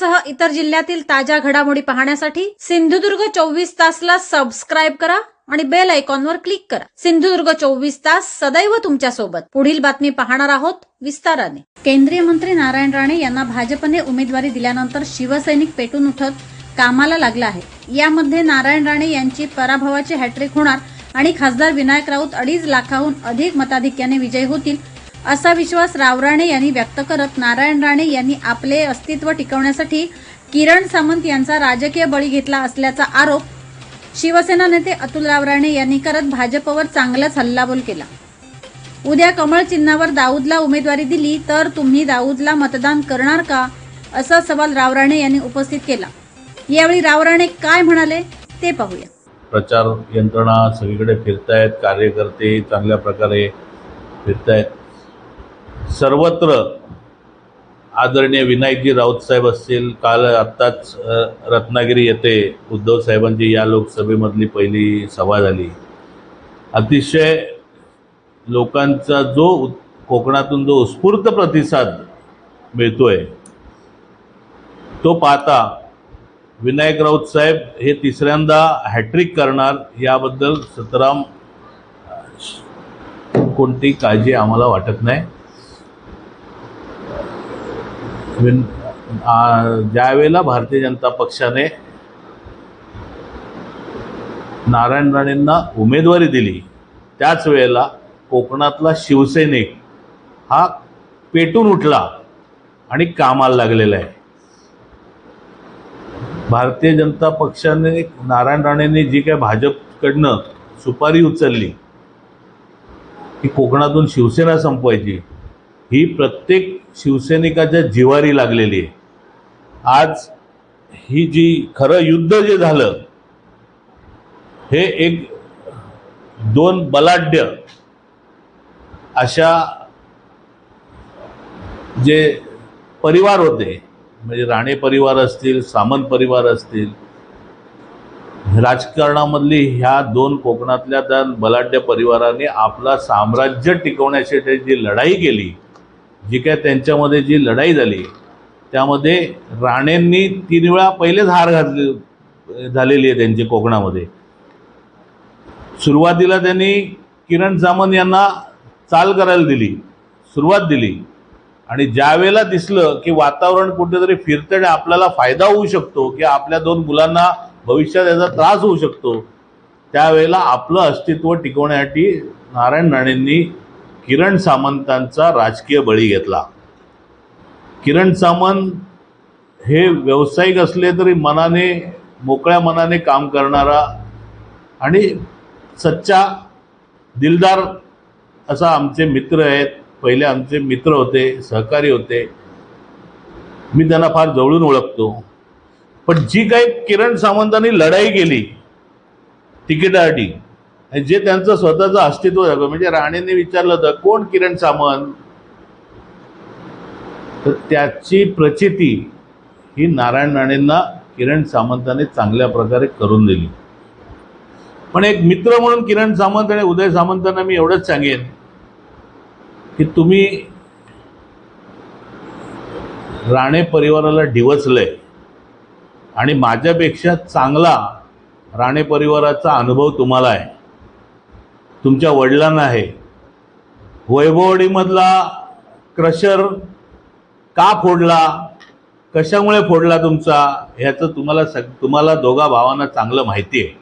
यासह इतर जिल्ह्यातील ताज्या घडामोडी पाहण्यासाठी सिंधुदुर्ग चोवीस तासला सबस्क्राईब करा आणि बेल आयकॉनवर क्लिक करा. सिंधुदुर्ग चोवीस तास सदैव तुमच्यासोबत पुढील बातमी पाहणार आहोत विस्ताराने. केंद्रीय मंत्री नारायण राणे यांना भाजपने उमेदवारी दिल्यानंतर शिवसैनिक पेटून उठत कामाला लागला आहे. यामध्ये नारायण राणे यांची पराभवाची हॅट्रिक होणार आणि खासदार विनायक राऊत अडीच लाखाहून अधिक मताधिक्याने विजयी होतील असा विश्वास राव राणे यांनी व्यक्त करत नारायण राणे यांनी आपले अस्तित्व टिकवण्यासाठी किरण सामंत यांचा राजकीय बळी घेतला असल्याचा आरोप शिवसेना नेते अतुल रावराणे यांनी करत भाजपवर चांगलाच हल्लाबोल केला. उद्या कमळ चिन्हावर दाऊदला उमेदवारी दिली तर तुम्ही दाऊदला मतदान करणार का? असा सवाल राव राणे यांनी उपस्थित केला. यावेळी राव राणे काय म्हणाले ते पाहूया. प्रचार यंत्रणा सगळीकडे फिरतायत कार्यकर्ते चांगल्या प्रकारे फिरतायत. सर्वत्र आदरणीय विनायकजी राऊत साहेब असतील काल आत्ताच रत्नागिरी येथे उद्धव साहेबांची या लोकसभेमधली पहिली सभा झाली. अतिशय लोकांचा जो कोकणातून जो उत्स्फूर्त प्रतिसाद मिळतोय तो पाहता विनायक राऊत साहेब हे तिसऱ्यांदा हॅट्रिक करणार याबद्दल सतराम कोणती काळजी आम्हाला वाटत नाही. विन ज्यावेळेला भारतीय जनता पक्षाने नारायण राणेंना उमेदवारी दिली त्याच वेळेला कोकणातला शिवसैनिक हा पेटून उठला आणि कामाला लागलेला आहे. भारतीय जनता पक्षाने नारायण राणेंनी जी काय भाजपकडनं सुपारी उचलली की कोकणातून शिवसेना संपवायची. ही प्रत्येक शिवसैनिकाच्या जिवारी लागलेली आहे. आज ही जी खरं युद्ध जे झालं हे एक दोन बलाढ्य अशा जे परिवार होते म्हणजे राणे परिवार असतील सामंत परिवार असतील राजकारणामधली ह्या दोन कोकणातल्या त्या बलाढ्य परिवाराने आपला साम्राज्य टिकवण्यासाठी जी लढाई केली जी काय त्यांच्यामध्ये जी लढाई झाली त्यामध्ये राणेंनी तीन वेळा पहिलेच हार घातली झालेली आहे त्यांची कोकणामध्ये. सुरुवातीला त्यांनी किरण सामंत यांना चाल करायला दिली सुरुवात दिली. आणि ज्यावेळेला दिसलं की वातावरण कुठेतरी फिरतं आणि आपल्याला फायदा होऊ शकतो की आपल्या दोन मुलांना भविष्यात याचा त्रास होऊ शकतो त्यावेळेला आपलं अस्तित्व टिकवण्यासाठी नारायण राणेंनी किरण सामंतांचा राजकीय बळी घेतला. किरण सामंत हे व्यावसायिक असले तरी मनाने मोकळ्या मनाने काम करणारा आणि सच्चा दिलदार असा आमचे मित्र आहेत. पहिले आमचे मित्र होते सहकारी होते. मी त्यांना फार जवळून ओळखतो. पण जी काही किरण सामंतांनी लढाई केली तिकिटासाठी जे त्यांचं स्वतःचं अस्तित्व झालं म्हणजे राणेंनी विचारलं होतं कोण किरण सामंत? तर त्याची प्रचिती ही नारायण राणेंना किरण सामंताने चांगल्या प्रकारे करून दिली. पण एक मित्र म्हणून किरण सामंत आणि उदय सामंतांना मी एवढंच सांगेन की तुम्ही राणे परिवाराला डिवचलंय आणि माझ्यापेक्षा चांगला राणे परिवाराचा अनुभव तुम्हाला आहे. तुमच्या वडिलांना आहे. वैभवडीमधला क्रशर का फोडला? कशामुळे फोडला तुमचा? ह्याचं तुम्हाला सग तुम्हाला दोघा भावांना चांगलं माहिती आहे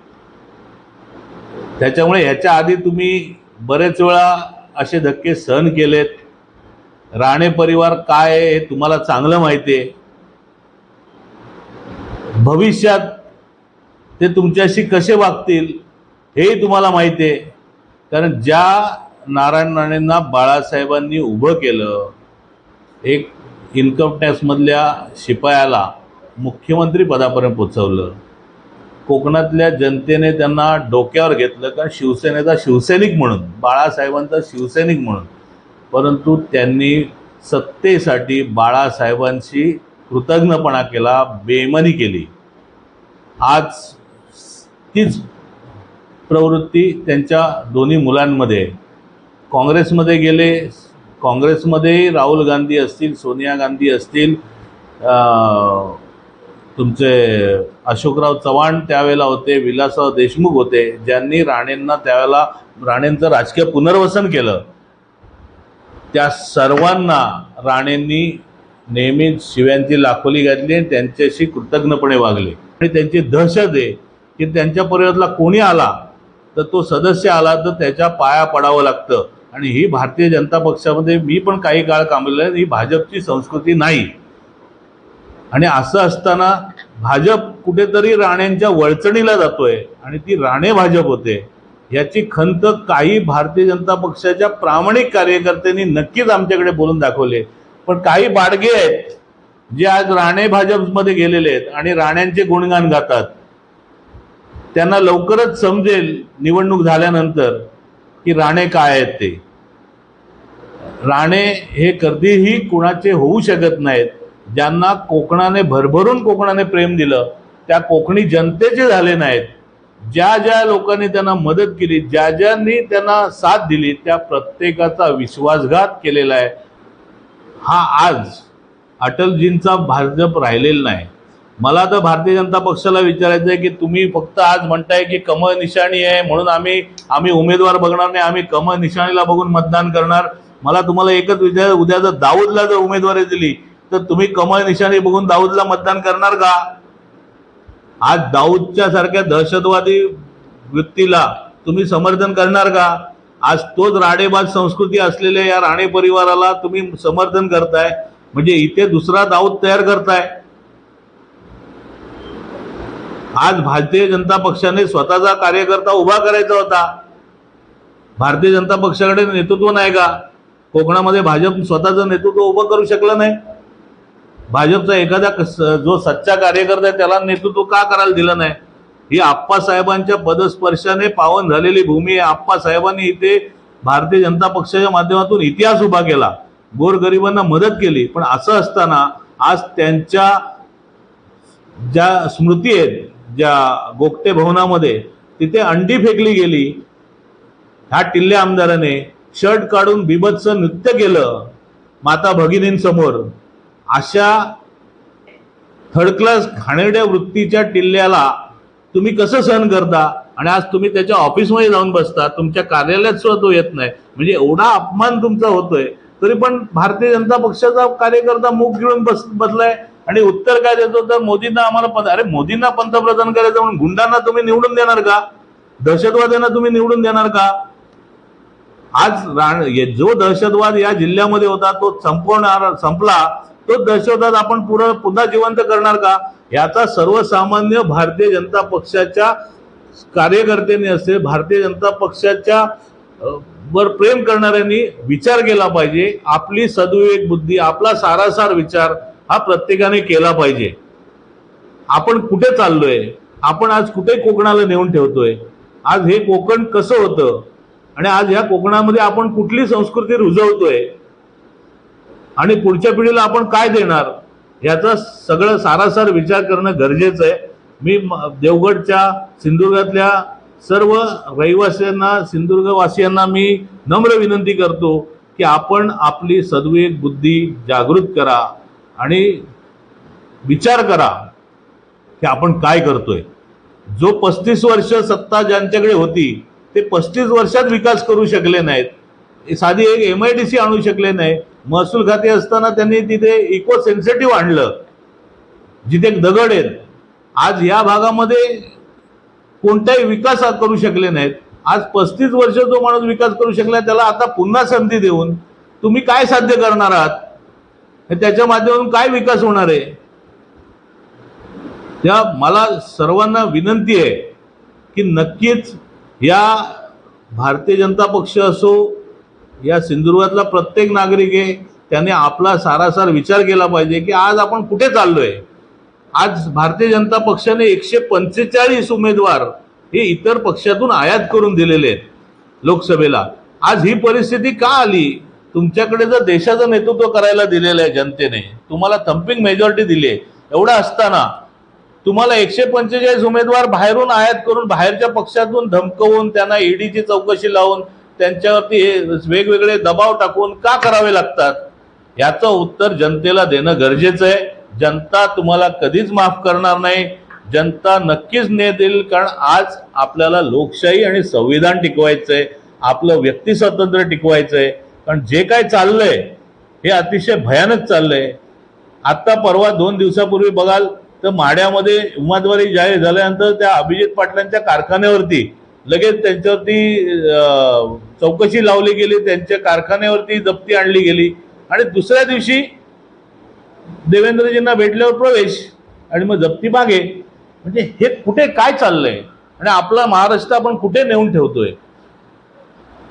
त्याच्यामुळे ह्याच्या आधी तुम्ही बरेच वेळा असे धक्के सहन केलेत. राणे परिवार काय आहे हे तुम्हाला चांगलं माहिती आहे भविष्यात ते तुमच्याशी कसे वागतील हेही तुम्हाला माहिती आहे कारण ज्या नारायण राणेंना बाळासाहेबांनी उभं केलं एक इन्कम टॅक्समधल्या शिपायाला मुख्यमंत्री पदापर्यंत पोचवलं कोकणातल्या जनतेने त्यांना डोक्यावर घेतलं कारण शिवसेनेचा शिवसैनिक म्हणून बाळासाहेबांचा शिवसैनिक म्हणून. परंतु त्यांनी सत्तेसाठी बाळासाहेबांशी कृतज्ञपणा केला बेमनी केली. आज तीच प्रवृत्ती त्यांच्या दोन्ही मुलांमध्ये. काँग्रेसमध्ये गेले काँग्रेसमध्ये राहुल गांधी असतील सोनिया गांधी असतील तुमचे अशोकराव चव्हाण त्यावेळेला होते विलासराव देशमुख होते ज्यांनी राणेंना त्यावेळेला राणेंचं राजकीय पुनर्वसन केलं. त्या सर्वांना राणेंनी नेहमीच शिव्यांची लाखोली घातली आणि त्यांच्याशी कृतज्ञपणे वागले. आणि त्यांची दहशत आहे की त्यांच्या परिवारातला कोणी आला तर तो सदस्य आला तर त्याच्या पाया पडावं लागतं. आणि ही भारतीय जनता पक्षामध्ये मी पण काही काळ कामलेलं आहे ही भाजपची संस्कृती नाही. आणि असं असताना भाजप कुठेतरी राणेंच्या वळचणीला जातोय आणि ती राणे भाजप होते. याची खंत काही भारतीय जनता पक्षाच्या प्रामाणिक कार्यकर्त्यांनी नक्कीच आमच्याकडे बोलून दाखवले. पण काही बाडगे आहेत जे आज राणे भाजपमध्ये गेलेले आहेत आणि राण्यांचे गुणगान गातात. त्यांना लवकरच समजेल निवडणूक झाल्यानंतर की राणे काय आहेत ते. राणे हे कधीही कुणाचे होऊ शकत नाहीत. ज्यांना कोकणाने भरभरून कोकणाने प्रेम दिलं त्या कोकणी जनतेचे झाले नाहीत. ज्या ज्या लोकांनी त्यांना मदत केली ज्या ज्यांनी त्यांना साथ दिली त्या प्रत्येकाचा विश्वासघात केलेला आहे. हा आज अटलजींचा भाजप राहिलेला नाही. मला तर भारतीय जनता पक्षाला विचारायचं आहे की तुम्ही फक्त आज म्हणताय की कमळ निशाणी आहे म्हणून आम्ही आम्ही उमेदवार बघणार नाही आम्ही कमळ निशाणीला बघून मतदान करणार. मला तुम्हाला एकच विचार उद्या जर दाऊदला जर उमेदवारी दिली तर तुम्ही कमळ निशाणी बघून दाऊदला मतदान करणार का? आज दाऊदच्या सारख्या दहशतवादी वृत्तीला तुम्ही समर्थन करणार का? आज तोच राडेबाज संस्कृती असलेल्या या राणे परिवाराला तुम्ही समर्थन करताय. म्हणजे इथे दुसरा दाऊद तयार करताय. आज भारतीय जनता पक्षाने स्वतःचा कार्यकर्ता उभा करायचा होता. भारतीय जनता पक्षाकडे नेतृत्व नाही का? कोकणामध्ये भाजप स्वतःचं नेतृत्व उभं करू शकलं नाही. भाजपचा एखादा जो सच्चा कार्यकर्ता आहे त्याला नेतृत्व का करायला दिलं नाही? ही आप्पासाहेबांच्या पदस्पर्शाने पावन झालेली भूमी आहे. आप्पासाहेबांनी इथे भारतीय जनता पक्षाच्या माध्यमातून इतिहास उभा केला. गोरगरिबांना मदत केली. पण असं असताना आज त्यांच्या ज्या स्मृती आहेत ज्या गोगटे भवनामध्ये तिथे अंडी फेकली गेली ह्या टिल्ले आमदाराने शर्ट काढून बिभत्स नृत्य केलं माता भगिनींसमोर. अशा थर्ड क्लास घाणेरड्या वृत्तीच्या टिल्ल्याला तुम्ही कसं सहन करता? आणि आज तुम्ही त्याच्या ऑफिसमध्ये जाऊन बसता तुमच्या कार्यालयात सुद्धा तो येत नाही. म्हणजे एवढा अपमान तुमचा होतोय तरी पण भारतीय जनता पक्षाचा कार्यकर्ता मुख गिळून बस बसलाय. आणि उत्तर काय देतो? तर मोदींना आम्हाला पंत- अरे मोदींना पंतप्रधान करायचं म्हणून गुंडांना तुम्ही निवडून देणार का? दहशतवाद्यांना तुम्ही निवडून देणार का? आज जो दहशतवाद या जिल्ह्यामध्ये होता तो संपवणार संपला तो दहशतवाद आपण पुढं पुन्हा जिवंत करणार का? याचा सर्वसामान्य भारतीय जनता पक्षाच्या कार्यकर्त्यांनी असेल भारतीय जनता पक्षाच्या वर प्रेम करणाऱ्यांनी विचार केला पाहिजे. आपली सद्विवेक बुद्धी आपला सारासार विचार हा प्रत्येकाने केला पाहिजे. आपण कुठे चाललोय? आपण आज कुठे कोकणाला नेऊन ठेवतोय? आज हे कोकण कसं होतं? आणि आज ह्या कोकणामध्ये आपण कुठली संस्कृती रुजवतोय? आणि पुढच्या पिढीला आपण काय देणार? याचा सगळं सारासार विचार करणं गरजेचं आहे. मी देवगडच्या सिंधुदुर्गातल्या सर्व रहिवाशांना सिंधुदुर्गवासियांना मी नम्र विनंती करतो की आपण आपली सद्विवेक बुद्धी जागृत करा. आणि विचार करा की आपण काय करतोय. जो पस्तीस वर्ष सत्ता ज्यांच्याकडे होती ते पस्तीस वर्षात विकास करू शकले नाहीत. साधी एक एम आय डी सी आणू शकले नाही. महसूल खाते असताना त्यांनी तिथे इको सेन्सिटिव्ह आणलं. जिथे दगड आहेत. आज या भागामध्ये कोणताही विकास करू शकले नाहीत. आज पस्तीस वर्ष जो माणूस विकास करू शकला त्याला आता पुन्हा संधी देऊन तुम्ही काय साध्य करणार आहात? त्याच्या माध्यमातून काय विकास होणार आहे? त्या मला सर्वांना विनंती आहे की नक्कीच या भारतीय जनता पक्ष असो या सिंधुदुर्गातला प्रत्येक नागरिक आहे त्याने आपला सारासार विचार केला पाहिजे की आज आपण कुठे चाललोय? आज भारतीय जनता पक्षाने एकशे पंचेचाळीस उमेदवार हे इतर पक्षातून आयात करून दिलेले आहेत लोकसभेला. आज ही परिस्थिती का आली? तुमच्याकडे जर देशाचं नेतृत्व करायला दिलेलं आहे जनतेने तुम्हाला थम्पिंग मेजॉरिटी दिली आहे. एवढं असताना तुम्हाला एकशे पंचेचाळीस उमेदवार बाहेरून आयात करून बाहेरच्या पक्षातून धमकवून त्यांना ईडीची चौकशी लावून त्यांच्यावरती हे वेगवेगळे दबाव टाकून का करावे लागतात? याचं उत्तर जनतेला देणं गरजेचं आहे. जनता तुम्हाला कधीच माफ करणार नाही. जनता नक्कीच ने देईल कारण आज आपल्याला लोकशाही आणि संविधान टिकवायचं आहे आपलं व्यक्तिस्वातंत्र्य टिकवायचं आहे कारण जे काय चाललंय हे अतिशय भयानक चाललंय. आत्ता परवा दोन दिवसापूर्वी बघाल तर माड्यामध्ये उमेदवारी जाहीर झाल्यानंतर त्या अभिजित पाटलांच्या कारखान्यावरती लगेच त्यांच्यावरती चौकशी लावली गेली त्यांच्या कारखान्यावरती जप्ती आणली गेली. आणि दुसऱ्या दिवशी देवेंद्रजींना भेटल्यावर प्रवेश आणि मग जप्ती मागे. म्हणजे हे कुठे काय चाललंय? आणि आपला महाराष्ट्र आपण कुठे नेऊन ठेवतोय?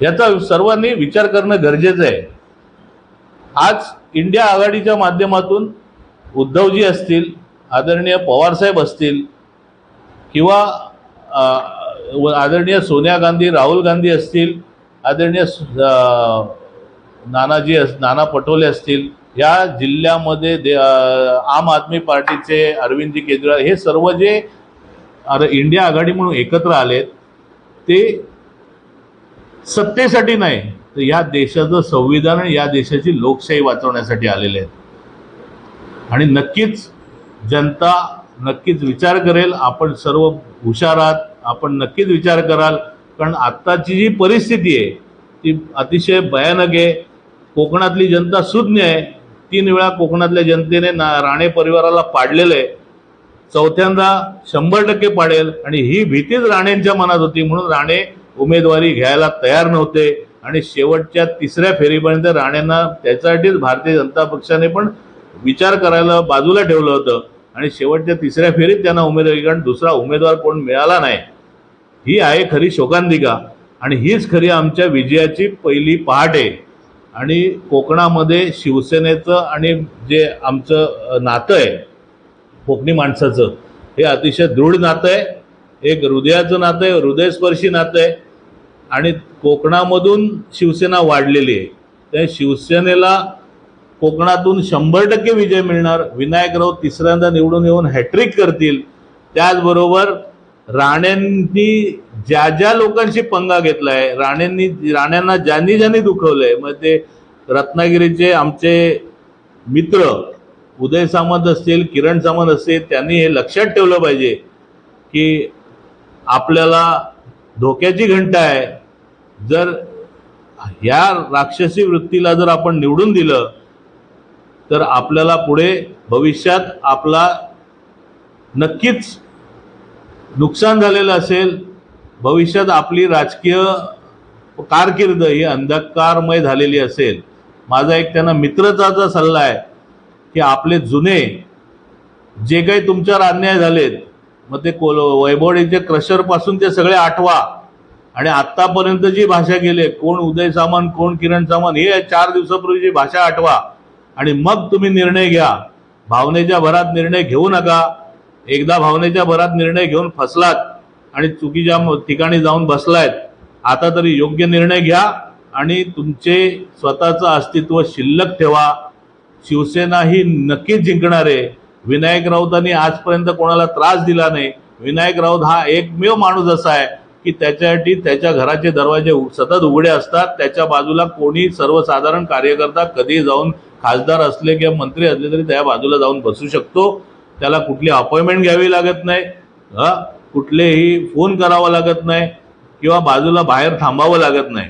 याचा सर्वांनी विचार करणं गरजेचं आहे. आज इंडिया आघाडीच्या माध्यमातून उद्धवजी असतील आदरणीय पवारसाहेब असतील किंवा आदरणीय सोनिया गांधी राहुल गांधी असतील आदरणीय नानाजी अस नाना पटोले असतील या जिल्ह्यामध्ये दे आम आदमी पार्टीचे अरविंदजी केजरीवाल हे सर्व जे अर इंडिया आघाडी म्हणून एकत्र आलेत ते सत्तेसाठी नाही तर या देशाचं संविधान आणि या देशाची लोकशाही वाचवण्यासाठी आलेले आहेत. आणि नक्कीच जनता नक्कीच विचार करेल आपण सर्व हुशार आहात आपण नक्कीच विचार कराल कारण आत्ताची जी परिस्थिती आहे ती अतिशय भयानक आहे. कोकणातली जनता सुज्ञ आहे. तीन वेळा कोकणातल्या जनतेने ना राणे परिवाराला पाडलेलं आहे. चौथ्यांदा शंभर टक्के पाडेल आणि ही भीतीच राणेंच्या मनात होती म्हणून राणे उमेदवारी घ्यायला तयार नव्हते आणि शेवटच्या तिसऱ्या फेरीपर्यंत राणेंना त्याच्यासाठीच भारतीय जनता पक्षाने पण विचार करायला बाजूला ठेवलं होतं. आणि शेवटच्या तिसऱ्या फेरीत त्यांना उमेदवारी कारण दुसरा उमेदवार कोण मिळाला नाही. ही आहे खरी शोकांतिका. आणि हीच खरी आमच्या विजयाची पहिली पहाट. आहे आणि कोकणामध्ये शिवसेनेचं आणि जे आमचं नातं आहे कोकणी माणसाचं हे अतिशय दृढ नातं आहे. एक हृदयाचं नातं आहे हृदयस्पर्शी नातं आहे. आणि कोकणामधून शिवसेना वाढलेली आहे. त्या शिवसेनेला कोकणातून शंभर टक्के विजय मिळणार. विनायक राऊत तिसऱ्यांदा निवडून येऊन हॅट्रिक करतील. त्याचबरोबर राणेंनी ज्या ज्या लोकांशी पंगा घेतला आहे राणेंनी राण्यांना ज्यांनी ज्यांनी दुखवलंय मग ते रत्नागिरीचे आमचे मित्र उदय सामंत असतील किरण सामंत असतील त्यांनी हे लक्षात ठेवलं पाहिजे की आपल्याला धोक्याची घंटा आहे. जर ह्या राक्षसी वृत्तीला जर आपण निवडून दिलं तर आपल्याला पुढे भविष्यात आपला नक्कीच नुकसान झालेलं असेल. भविष्यात आपली राजकीय कारकीर्द ही अंधकारमय झालेली असेल. माझा एक त्यांना मित्रचा सल्ला आहे की आपले जुने जे काही तुमच्यावर अन्याय झालेत मग ते कोल वैभवडीचे क्रशरपासून ते सगळे आठवा. आणि आत्तापर्यंत जी भाषा गेले कोण उदय सामान कोण किरण सामान हे चार दिवसापूर्वीची भाषा आठवा. आणि मग तुम्ही निर्णय घ्या. भावनेच्या भरात निर्णय घेऊ नका. एकदा भावनेच्या भरात निर्णय घेऊन फसलात आणि चुकीच्या म- ठिकाणी जाऊन बसलायत आता तरी योग्य निर्णय घ्या आणि तुमचे स्वतःचं अस्तित्व शिल्लक ठेवा. शिवसेना ही नक्कीच जिंकणार आहे. विनायक राऊतांनी आजपर्यंत कोणाला त्रास दिला नाही. विनायक राऊत हा एकमेव माणूस असा आहे की त्याच्यासाठी त्याच्या घराचे दरवाजे उ- सतत उघडे असतात. त्याच्या बाजूला कोणी सर्वसाधारण कार्यकर्ता कधी जाऊन खासदार असले किंवा मंत्री असले तरी त्या बाजूला जाऊन बसू शकतो. त्याला कुठली अपॉइंटमेंट घ्यावी लागत नाही. हा कुठलेही फोन करावा लागत नाही किंवा बाजूला बाहेर थांबावं लागत नाही.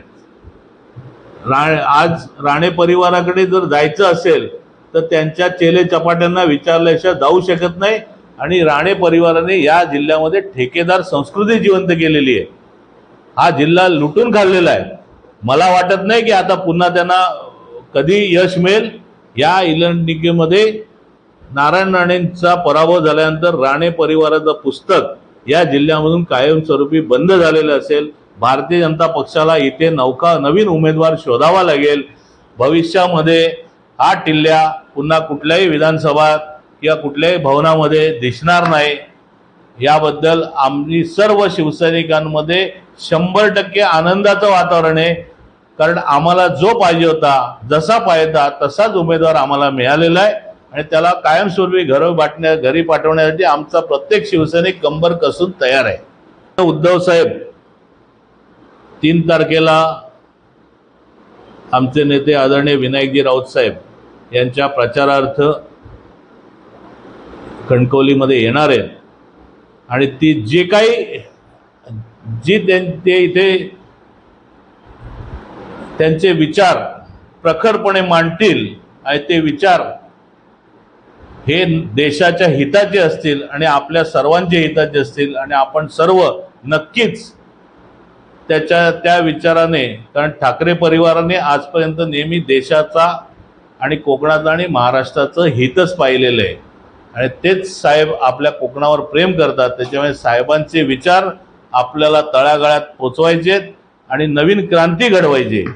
रा आज राणे परिवाराकडे जर जायचं असेल तर त्यांच्या चेले चपाट्यांना विचारल्याशिवाय जाऊ शकत नाही. आणि राणे परिवाराने या जिल्ह्यामध्ये ठेकेदार संस्कृती जिवंत केलेली आहे. हा जिल्हा लुटून खाल्लेला आहे. मला वाटत नाही की आता पुन्हा त्यांना कधी यश मिळेल. या इलेक्ट्रिकीमध्ये नारायण राणेंचा पराभव झाल्यानंतर राणे परिवाराचं पुस्तक या जिल्ह्यामधून कायमस्वरूपी बंद झालेलं असेल. भारतीय जनता पक्षाला इथे नौका नवीन उमेदवार शोधावा लागेल. भविष्यामध्ये हा टिल्ल्या पुन्हा कुठल्याही विधानसभा किंवा कुठल्याही भवनामध्ये दिसणार नाही. याबद्दल आम्ही सर्व शिवसैनिकांमध्ये शंभर टक्के आनंदाचं वातावरण आहे. कारण आम्हाला जो पाहिजे होता जसा पाहिजे तसाच उमेदवार आम्हाला मिळालेला आहे. आणि त्याला कायमस्वरूपी घर वाटण्या घरी पाठवण्यासाठी आमचा प्रत्येक शिवसैनिक कंबर कसून तयार आहे. उद्धव साहेब तीन तारखेला आमचे नेते आदरणीय विनायकजी राऊत साहेब यांच्या प्रचारार्थ कणकवलीमध्ये येणार आहेत. आणि ती जे काही जी त्यां- ते इथे त्यांचे विचार प्रखरपणे मांडतील आणि ते विचार हे देशाच्या हिताचे असतील आणि आपल्या सर्वांच्या हिताचे असतील आणि आपण सर्व नक्कीच त्याच्या त्या विचाराने कारण ठाकरे परिवाराने आजपर्यंत नेहमी देशाचा आणि कोकणातलं आणि महाराष्ट्राचं हितच पाहिलेलं आहे आणि तेच साहेब आपल्या कोकणावर प्रेम करतात त्याच्यामुळे साहेबांचे विचार आपल्याला तळागाळात पोचवायचे आणि नवीन क्रांती घडवायची आहे.